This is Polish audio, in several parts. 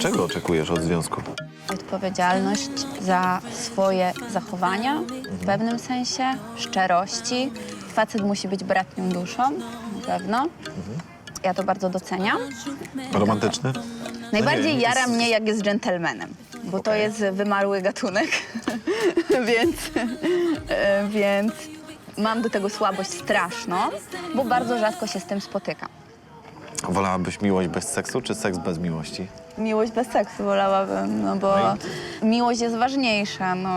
Czego oczekujesz od związku? Odpowiedzialność za swoje zachowania w pewnym sensie, szczerości. Facet musi być bratnią duszą, na pewno. Ja to bardzo doceniam. Romantyczny? Najbardziej nie, jara mnie, jak jest dżentelmenem, bo to Okej. jest wymarły gatunek, więc, e, więc mam do tego słabość straszną, bo bardzo rzadko się z tym spotykam. Wolałabyś miłość bez seksu, czy seks bez miłości? Miłość bez seksu wolałabym, no bo No miłość jest ważniejsza. No.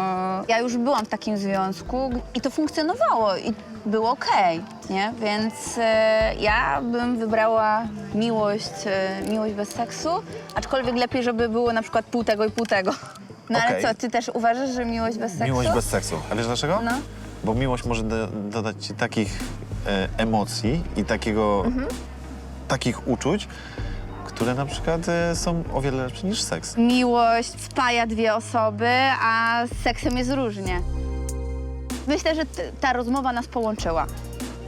Ja już byłam w takim związku i to funkcjonowało i było okej, nie? Więc e, ja bym wybrała miłość, e, miłość bez seksu, aczkolwiek lepiej, żeby było na przykład pół tego i pół tego. No ale Okej. co, ty też uważasz, że miłość bez seksu? Miłość bez seksu. A wiesz dlaczego? No. Bo miłość może do, dodać ci takich e, emocji i takiego, Mhm. Takich uczuć, które na przykład e, są o wiele lepsze niż seks. Miłość spaja dwie osoby, a z seksem jest różnie. Myślę, że t- ta rozmowa nas połączyła.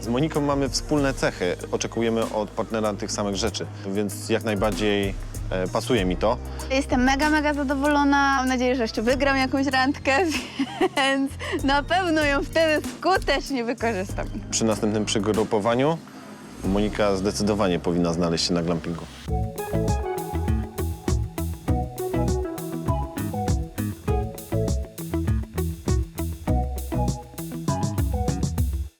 Z Moniką mamy wspólne cechy. Oczekujemy od partnera tych samych rzeczy, więc jak najbardziej e, pasuje mi to. Jestem mega, mega zadowolona. Mam nadzieję, że jeszcze wygram jakąś randkę, więc na pewno ją wtedy skutecznie wykorzystam. Przy następnym przygrupowaniu Monika zdecydowanie powinna znaleźć się na glampingu.